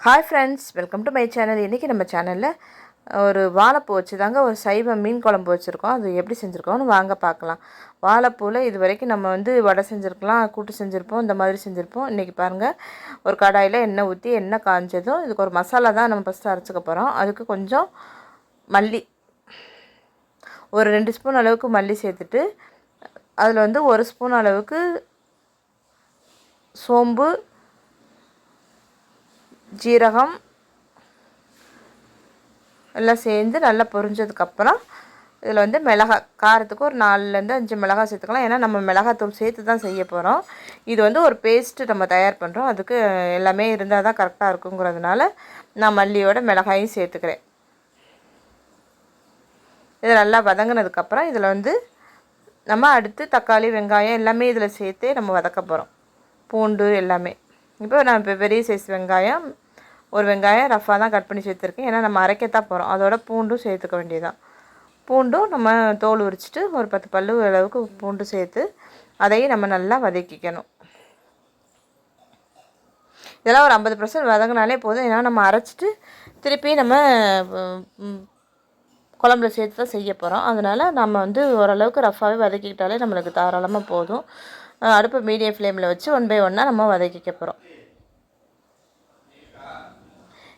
Hi friends welcome to my channel இன்றைக்கி நம்ம சேனலில் ஒரு வாழைப்பூ வச்சு தாங்க ஒரு சைவ மீன் குழம்பு வச்சுருக்கோம். அது எப்படி செஞ்சுருக்கோம்னு வாங்க பார்க்கலாம். வாழைப்பூவில் இது வரைக்கும் நம்ம வந்து வடை செஞ்சுருக்கலாம் கூட்டு செஞ்சுருப்போம் இந்த மாதிரி செஞ்சுருப்போம். இன்றைக்கி பாருங்கள் ஒரு கடாயில் எண்ணெய் ஊற்றி எண்ணெய் காஞ்சதும் இதுக்கு ஒரு மசாலா தான் நம்ம ஃபஸ்ட்டு அரைச்சிக்க போகிறோம் அதுக்கு கொஞ்சம் மல்லி ஒரு ரெண்டு ஸ்பூன் அளவுக்கு மல்லி சேர்த்துட்டு அதில் வந்து ஒரு ஸ்பூன் அளவுக்கு சோம்பு ஜீரகம் எல்லாம் சேர்ந்து நல்லா பொரிஞ்சதுக்கப்புறம் இதில் வந்து மிளகாய் காரத்துக்கு ஒரு நாலுலேருந்து அஞ்சு மிளகாய் சேர்த்துக்கலாம். ஏன்னா நம்ம மிளகாத்தூள் சேர்த்து தான் செய்ய போகிறோம் இது வந்து ஒரு பேஸ்ட்டு நம்ம தயார் பண்ணுறோம் அதுக்கு எல்லாமே இருந்தால் தான் கரெக்டாக இருக்குங்கிறதுனால நான் மல்லியோட மிளகாயும் சேர்த்துக்கிறேன். இது நல்லா வதங்கினதுக்கப்புறம் இதில் வந்து நம்ம அடுத்து தக்காளி வெங்காயம் எல்லாமே இதில் சேர்த்து நம்ம வதக்க போகிறோம் பூண்டு எல்லாமே. இப்போ நான் இப்போ பெரிய சைஸ் வெங்காயம் ஒரு வெங்காயம் ரஃபாக தான் கட் பண்ணி சேர்த்துருக்கேன். ஏன்னா நம்ம அரைக்கத்தான் போகிறோம் அதோட பூண்டும் சேர்த்துக்க வேண்டியதான் பூண்டும் நம்ம தோல் உரிச்சிட்டு ஒரு பத்து பல்லு அளவுக்கு பூண்டு சேர்த்து அதையும் நம்ம நல்லா வதக்கிக்கணும். இதெல்லாம் ஒரு ஐம்பது பர்சன்ட் வதங்கினாலே போதும். ஏன்னா நம்ம அரைச்சிட்டு திருப்பி நம்ம குழம்புல சேர்த்து தான் செய்ய போகிறோம் அதனால் நம்ம வந்து ஓரளவுக்கு ரஃபாகவே வதக்கிக்கிட்டாலே நம்மளுக்கு தாராளமாக போதும். அடுப்பு அடுப்பை மீடியம் ஃப்ளேமில் வச்சு ஒன் பை ஒன்னாக நம்ம வதக்கிக்க போகிறோம்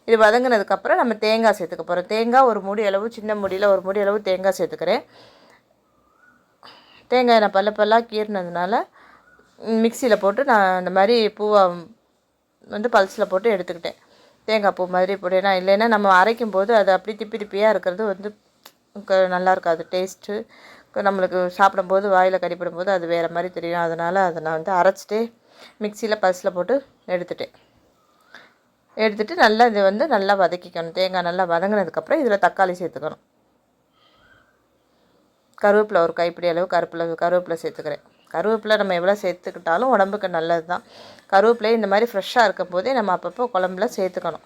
இது வதங்கினதுக்கப்புறம் நம்ம தேங்காய் சேர்த்துக்க போகிறோம் தேங்காய் ஒரு மூடி அளவு சின்ன மூடியில் ஒரு மூடி அளவு தேங்காய் சேர்த்துக்கிறேன். தேங்காய் நான் பல்ல பல்லாக கீறினதுனால மிக்சியில் போட்டு நான் இந்த மாதிரி பூவை வந்து பல்ஸில் போட்டு எடுத்துக்கிட்டேன். தேங்காய் பூ மாதிரி போட்டு இல்லைன்னா நம்ம அரைக்கும் போது அது அப்படி திப்பி திப்பியாக இருக்கிறது வந்து க- நல்லா இருக்காது. டேஸ்ட்டு நம்மளுக்கு சாப்பிடும்போது வாயில் கடிப்படும் போது அது வேறு மாதிரி தெரியும். அதனால் அதை நான் வந்து அரைச்சிட்டு மிக்சியில் பல்ஸில் போட்டு எடுத்துட்டேன். எடுத்துகிட்டு நல்லா இதை வந்து நல்லா வதக்கிக்கணும். தேங்காய் நல்லா வதங்கினதுக்கப்புறம் இதில் தக்காளி சேர்த்துக்கணும். கருவேப்பிலை ஒரு கைப்பிடி அளவு கருப்பிலை கருவேப்பிலை சேர்த்துக்கிறேன். கருவேப்பிலை நம்ம எவ்வளோ சேர்த்துக்கிட்டாலும் உடம்புக்கு நல்லது தான். கருவேப்பிலை இந்த மாதிரி ஃப்ரெஷ்ஷாக இருக்கும் போதே நம்ம அப்பப்போ குழம்புல சேர்த்துக்கணும்.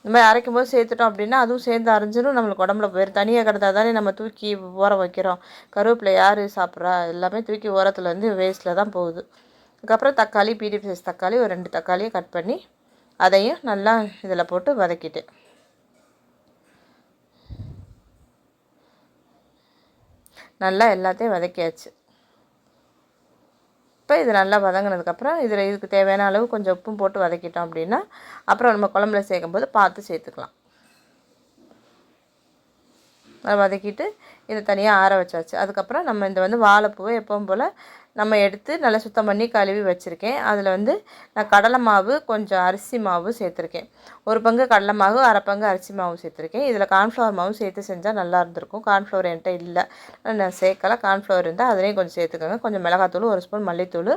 இந்த மாதிரி அரைக்கும் போது சேர்த்துட்டோம் அப்படின்னா அதுவும் சேர்ந்து அரைஞ்சிடும் நம்மளுக்கு உடம்புல போயிடும் தனியாக கிடந்தா தானே நம்ம தூக்கி ஊற வைக்கிறோம். கருவேப்பிலை யார் சாப்பிட்றா? எல்லாமே தூக்கி ஓரத்தில் வந்து வேஸ்ட்டில் தான் போகுது. அதுக்கப்புறம் தக்காளி பீடி சைஸ் தக்காளி ஒரு ரெண்டு தக்காளியை கட் பண்ணி அதையும் நல்லா இதில் போட்டு வதக்கிட்டு. நல்லா எல்லாத்தையும் வதக்கியாச்சு. இப்போ இது நல்லா வதங்கினதுக்கப்புறம் இதில் இதுக்கு தேவையான அளவு கொஞ்சம் உப்பும் போட்டு வதக்கிட்டோம் அப்படின்னா அப்புறம் நம்ம குழம்புல சேர்க்கும்போது பார்த்து சேர்த்துக்கலாம். வதக்கிட்டு இதை தனியாக ஆற வச்சாச்சு. அதுக்கப்புறம் நம்ம இந்த வந்து வாழைப்பூவை எப்பவும் போல் நம்ம எடுத்து நல்லா சுத்தம் பண்ணி கழுவி வச்சுருக்கேன். அதில் வந்து நான் கடலை மாவு கொஞ்சம் அரிசி மாவு சேர்த்துருக்கேன். ஒரு பங்கு கடலை மாவு அரை பங்கு அரிசி மாவு சேர்த்துருக்கேன். இதில் கார்ன்ஃப்ளவர் மாவு சேர்த்து செஞ்சால் நல்லா இருந்திருக்கும். கார்ன்ஃப்ளவர் என்கிட்ட இல்லை. நான் சேர்க்கல. கார்ன்ஃப்ளவர் இருந்தால் அதுலேயும் கொஞ்சம் சேர்த்துக்கோங்க. கொஞ்சம் மிளகாத்தூள் ஒரு ஸ்பூன் மல்லித்தூள்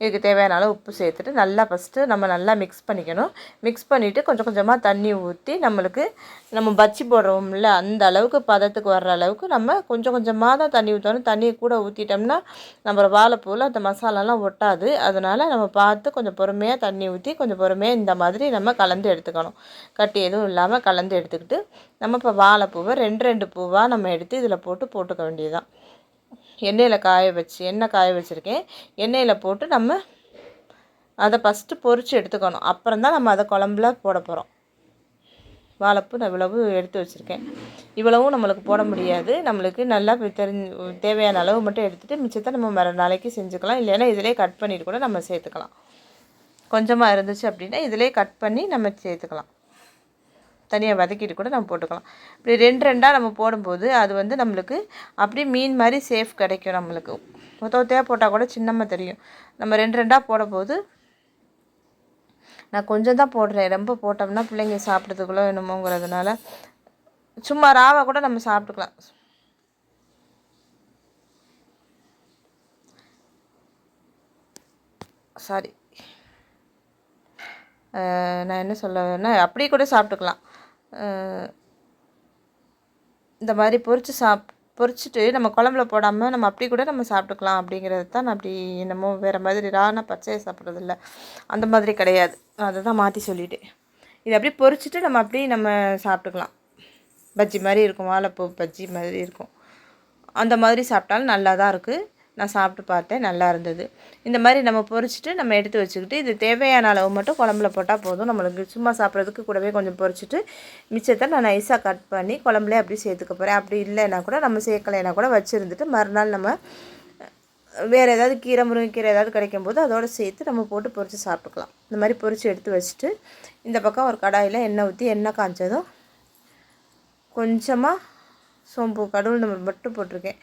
இதுக்கு தேவையான அளவு உப்பு சேர்த்துட்டு நல்லா ஃபஸ்ட்டு நம்ம நல்லா மிக்ஸ் பண்ணிக்கணும். மிக்ஸ் பண்ணிவிட்டு கொஞ்சம் கொஞ்சமாக தண்ணி ஊற்றி நம்மளுக்கு நம்ம பச்சி போடுறோம்ல அந்த அளவுக்கு பதத்துக்கு வர்ற அளவுக்கு நம்ம கொஞ்சம் கொஞ்சமாக தான் தண்ணி ஊற்றணும் தண்ணியை கூட ஊற்றிட்டோம்னா நம்ம வாழைப்பூவில் அந்த மசாலாலாம் ஒட்டாது. அதனால் நம்ம பார்த்து கொஞ்சம் பொறுமையாக தண்ணி ஊற்றி கொஞ்சம் பொறுமையாக இந்த மாதிரி நம்ம கலந்து எடுத்துக்கணும். கட்டி எதுவும் இல்லாமல் கலந்து எடுத்துக்கிட்டு நம்ம இப்போ வாழைப்பூவை ரெண்டு ரெண்டு பூவாக நம்ம எடுத்து இதில் போட்டு போட்டுக்க வேண்டியதுதான். எண்ணெயில் காய வச்சு எண்ணெய் காய வச்சுருக்கேன். எண்ணெயில் போட்டு நம்ம அதை ஃபஸ்ட்டு பொரித்து எடுத்துக்கணும். அப்புறம் தான் நம்ம அதை குழம்புல போட போகிறோம் வாழைப்பூ நான் இவ்வளவு எடுத்து வச்சுருக்கேன். இவ்வளவும் நம்மளுக்கு போட முடியாது. நம்மளுக்கு நல்லா தெரிஞ்சு தேவையான அளவு மட்டும் எடுத்துகிட்டு மிச்சத்தை நம்ம மறு நாளைக்கு செஞ்சுக்கலாம். இல்லைன்னா இதிலே கட் பண்ணிட்டு கூட நம்ம சேர்த்துக்கலாம். கொஞ்சமாக இருந்துச்சு அப்படின்னா இதிலே கட் பண்ணி நம்ம சேர்த்துக்கலாம். தனியாக வதக்கிட்டு கூட நம்ம போட்டுக்கலாம். இப்படி ரெண்டு ரெண்டாக நம்ம போடும்போது அது வந்து நம்மளுக்கு அப்படியே மீன் மாதிரி சேஃப் கிடைக்கும் நம்மளுக்கு. ஒத்த போட்டால் கூட சின்னமாக தெரியும். நம்ம ரெண்டு ரெண்டாக போடும்போது நான் கொஞ்சம் தான் போடுறேன். ரொம்ப போட்டோம்னா பிள்ளைங்க சாப்பிட்றதுக்குள்ளே என்னமோங்கிறதுனால சும்மா ராவை கூட நம்ம சாப்பிட்டுக்கலாம். சாரி நான் என்ன சொல்ல அப்படியே கூட சாப்பிட்டுக்கலாம். இந்த மாதிரி பொரித்து சாப் பொரிச்சிட்டு நம்ம குழம்புல போடாமல் நம்ம அப்படி கூட நம்ம சாப்பிட்டுக்கலாம் அப்படிங்கிறது தான் நான் அப்படி என்னமோ வேறு மாதிரி ரானா பச்சையை சாப்பிட்றதில்ல. அந்த மாதிரி கிடையாது. அதை தான் மாற்றி சொல்லிவிட்டு இது அப்படியே பொரிச்சிட்டு நம்ம அப்படியே நம்ம சாப்பிட்டுக்கலாம். பஜ்ஜி மாதிரி இருக்கும். வாழைப்பூ பஜ்ஜி மாதிரி இருக்கும். அந்த மாதிரி சாப்பிட்டாலும் நல்லா தான் இருக்குது நான் சாப்பிட்டு பார்த்தேன் நல்லா இருந்தது. இந்த மாதிரி நம்ம பொரிச்சிட்டு நம்ம எடுத்து வச்சுக்கிட்டு இது தேவையான அளவு மட்டும் குழம்புல போட்டால் போதும். நம்மளுக்கு சும்மா சாப்பிட்றதுக்கு கூடவே கொஞ்சம் பொரிச்சிட்டு மிச்சத்தை நான் நைஸாக கட் பண்ணி குழம்புலேயே அப்படி சேர்த்துக்க போகிறேன் அப்படி இல்லைன்னா கூட நம்ம சேர்க்கலைன்னா கூட வச்சுருந்துட்டு மறுநாள் நம்ம வேறு ஏதாவது கீரை முருங்கைக்கீரை ஏதாவது கிடைக்கும் போது அதோடு சேர்த்து நம்ம போட்டு பொறிச்சு சாப்பிட்டுக்கலாம். இந்த மாதிரி பொரித்து எடுத்து வச்சுட்டு இந்த பக்கம் ஒரு கடாயில் எண்ணெய் ஊற்றி எண்ணெய் காய்ச்சதும் கொஞ்சமாக சோம்பு கடவுள் நம்ம மட்டும் போட்டிருக்கேன்.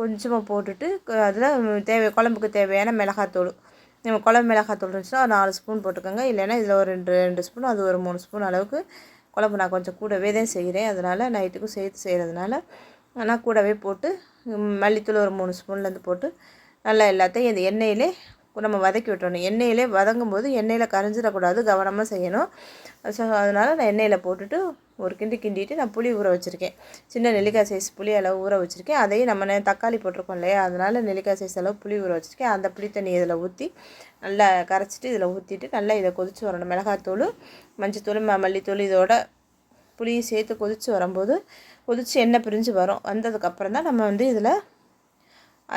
கொஞ்சமாக போட்டுட்டு அதில் தேவை குழம்புக்கு தேவையான மிளகாத்தூள். நம்ம குழம்பு மிளகாத்தூள் இருந்துச்சுன்னா ஒரு நாலு ஸ்பூன் போட்டுக்கோங்க. இல்லைன்னா இதில் ஒரு ரெண்டு ரெண்டு ஸ்பூன் அது ஒரு மூணு ஸ்பூன் அளவுக்கு குழம்பு நான் கொஞ்சம் கூடவே தான் செய்கிறேன் அதனால் நைட்டுக்கும் சேர்த்து செய்கிறதுனால நான் கூடவே போட்டு மல்லித்தூள் ஒரு மூணு ஸ்பூன்லேருந்து போட்டு நல்லா எல்லாத்தையும் இந்த எண்ணெயிலே நம்ம வதக்கி விட்டுறணும். எண்ணெயிலே வதங்கும் போது எண்ணெயில் கரைஞ்சிடக்கூடாது. கவனமாக செய்யணும். ஸோ அதனால் நான் எண்ணெயில் போட்டுட்டு ஒரு கிண்டி கிண்டிட்டு நான் புளி ஊற வச்சுருக்கேன். சின்ன நெல்லிக்காய் சைஸ் புளி அளவு ஊற வச்சுருக்கேன். அதையும் நம்ம தக்காளி போட்டிருக்கோம் இல்லையா? அதனால் நெல்லிக்காய் சைஸ் அளவு புளி ஊற வச்சுருக்கேன். அந்த புளி தண்ணி இதில் ஊற்றி நல்லா கரைச்சிட்டு இதில் ஊற்றிட்டு நல்லா இதை கொதித்து வரணும். மிளகாத்தூள் மஞ்சத்தூள் மல்லித்தூள் இதோட புளியும் சேர்த்து கொதித்து வரும்போது கொதித்து எண்ணெய் பிரிஞ்சு வரும். வந்ததுக்கப்புறம் தான் நம்ம வந்து இதில்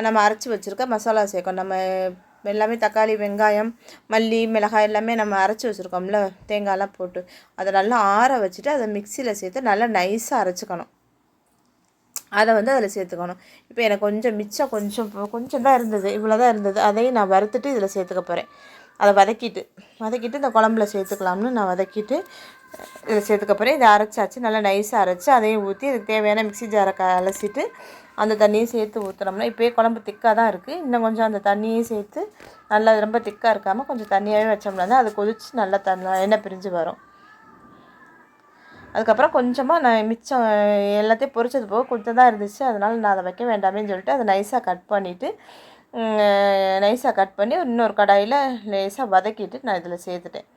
நம்ம அரைச்சி வச்சுருக்க மசாலா சேர்க்கணும். நம்ம எல்லாமே தக்காளி வெங்காயம் மல்லி மிளகாய் எல்லாமே நம்ம அரைச்சி வச்சுருக்கோம்ல தேங்காயெலாம் போட்டு. அதை நல்லா ஆற வச்சுட்டு அதை மிக்சியில் சேர்த்து நல்லா நைஸாக அரைச்சிக்கணும். அதை வந்து அதில் சேர்த்துக்கணும். இப்போ எனக்கு கொஞ்சம் மிச்சம் கொஞ்சம் கொஞ்சம் தான் இருந்தது இவ்வளோ தான் இருந்தது. அதையும் நான் வறுத்துட்டு இதில் சேர்த்துக்க போகிறேன் அதை வதக்கிட்டு வதக்கிட்டு இந்த குழம்புல சேர்த்துக்கலாம்னு நான் வதக்கிட்டு இதை சேர்த்துக்கப்புறம் இதை அரைச்சாச்சு. நல்லா நைஸாக அரைச்சி அதையும் ஊற்றி இதுக்கு தேவையான மிக்சி ஜாரை க அலசிட்டு அந்த தண்ணியை சேர்த்து ஊற்றுனோம்னா இப்போயே குழம்பு திக்காக தான் இருக்குது இன்னும் கொஞ்சம் அந்த தண்ணியையும் சேர்த்து நல்லா ரொம்ப திக்காக இருக்காமல் கொஞ்சம் தண்ணியாகவே வச்சோம்னா தான் அது கொதித்து நல்லா தண்ணி எண்ணெய் பிரிஞ்சு வரும். அதுக்கப்புறம் கொஞ்சமாக நான் மிச்சம் எல்லாத்தையும் பொரிச்சது போக கொஞ்சம் தான் இருந்துச்சு. அதனால் நான் அதை வைக்க வேண்டாமேன்னு சொல்லிட்டு அதை நைஸாக கட் பண்ணிவிட்டு நைஸாக கட் பண்ணி இன்னொரு கடாயில் லேசாக வதக்கிட்டு நான் இதில் சேர்த்துட்டேன்.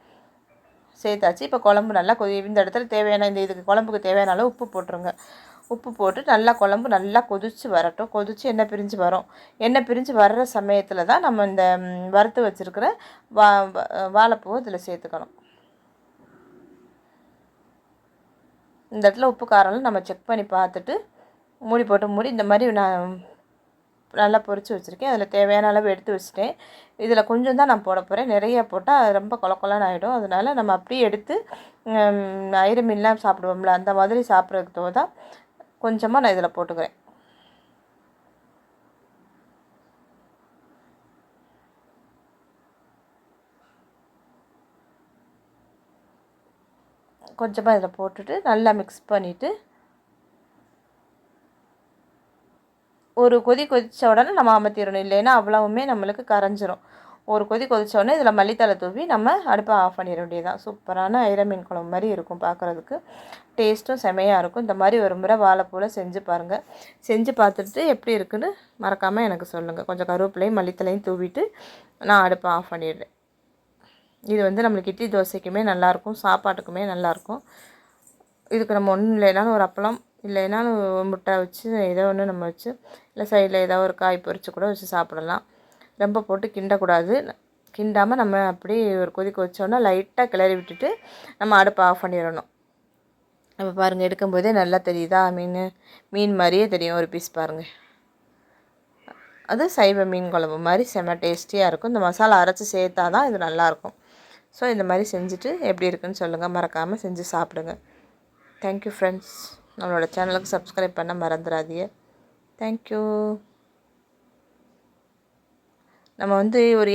சேர்த்தாச்சு. இப்போ குழம்பு நல்லா கொதி இந்த இடத்துல தேவையான இந்த இதுக்கு குழம்புக்கு தேவையான அளவு உப்பு போட்டுருங்க. உப்பு போட்டு நல்லா குழம்பு நல்லா கொதித்து வரட்டும். கொதித்து எண்ணெய் பிரிஞ்சு வரும். எண்ணெய் பிரிஞ்சு வர்ற சமயத்தில் தான் நம்ம இந்த வறுத்து வச்சுருக்கிற வா வாழைப்பூவை இதில் சேர்த்துக்கணும். இந்த இடத்துல உப்பு காரம்லாம் நம்ம செக் பண்ணி பார்த்துட்டு மூடி போட்டு மூடி இந்த மாதிரி நான் நல்லா பொறிச்சு வச்சுருக்கேன். அதில் தேவையான அளவு எடுத்து வச்சுட்டேன். இதில் கொஞ்சம் தான் நான் போட போகிறேன் நிறைய போட்டால் ரொம்ப கொல ஆகிடும் அதனால் நம்ம அப்படியே எடுத்து ஐரமீன்லாம் சாப்பிடுவோம்ல அந்த மாதிரி சாப்பிட்றதுக்கு தான் கொஞ்சமாக நான் இதில் போட்டுக்கிறேன். கொஞ்சமாக இதில் போட்டுட்டு நல்லா மிக்ஸ் பண்ணிவிட்டு ஒரு கொதி கொதித்த உடனே நம்ம அமர்த்திடணும். இல்லைன்னா அவ்வளவுமே நம்மளுக்கு கரைஞ்சிரும். ஒரு கொதி கொதித்தோடனே இதில் மல்லித்தலை தூவி நம்ம அடுப்பை ஆஃப் பண்ணிட வேண்டியதுதான். சூப்பரான ஐரமீன் குழம்பு மாதிரி இருக்கும் பார்க்குறதுக்கு டேஸ்ட்டும் செமையாக இருக்கும். இந்த மாதிரி ஒரு முறை வாழைப்பூவில் செஞ்சு பாருங்கள் செஞ்சு பார்த்துட்டு எப்படி இருக்குன்னு மறக்காமல் எனக்கு சொல்லுங்கள் கொஞ்சம் கருவேப்பிலையும் மல்லித்தலையும் தூவிட்டு நான் அடுப்பை ஆஃப் பண்ணிடுறேன். இது வந்து நம்மளுக்கு இட்லி தோசைக்குமே நல்லாயிருக்கும் சாப்பாட்டுக்குமே நல்லாயிருக்கும் இதுக்கு நம்ம ஒன்றும் இல்லைனாலும் ஒரு அப்பளம் இல்லைனாலும் முட்டை வச்சு ஏதோ ஒன்று நம்ம வச்சு இல்லை சைடில் ஏதோ ஒரு காய் பொறிச்சு கூட வச்சு சாப்பிடலாம். ரொம்ப போட்டு கிண்டக்கூடாது. கிண்டாமல் நம்ம அப்படியே ஒரு கொதிக்க வச்சோன்னா லைட்டாக கிளறி விட்டுட்டு நம்ம அடுப்பை ஆஃப் பண்ணிடணும். நம்ம பாருங்கள் எடுக்கும்போதே நல்லா தெரியுதா? மீன் மீன் மாதிரியே தெரியும் ஒரு பீஸ் பாருங்கள் அது சைவ மீன் குழம்பு மாதிரி செம்ம டேஸ்டியாக இருக்கும். இந்த மசாலா அரைச்சி சேர்த்தா தான் இது நல்லாயிருக்கும் ஸோ இந்த மாதிரி செஞ்சுட்டு எப்படி இருக்குன்னு சொல்லுங்கள் மறக்காமல் செஞ்சு சாப்பிடுங்க. தேங்க்யூ ஃப்ரெண்ட்ஸ் நம்மளோட சேனலுக்கு சப்ஸ்கிரைப் பண்ண மறந்துடாதீங்க தேங்க்யூ நம்ம வந்து ஒரு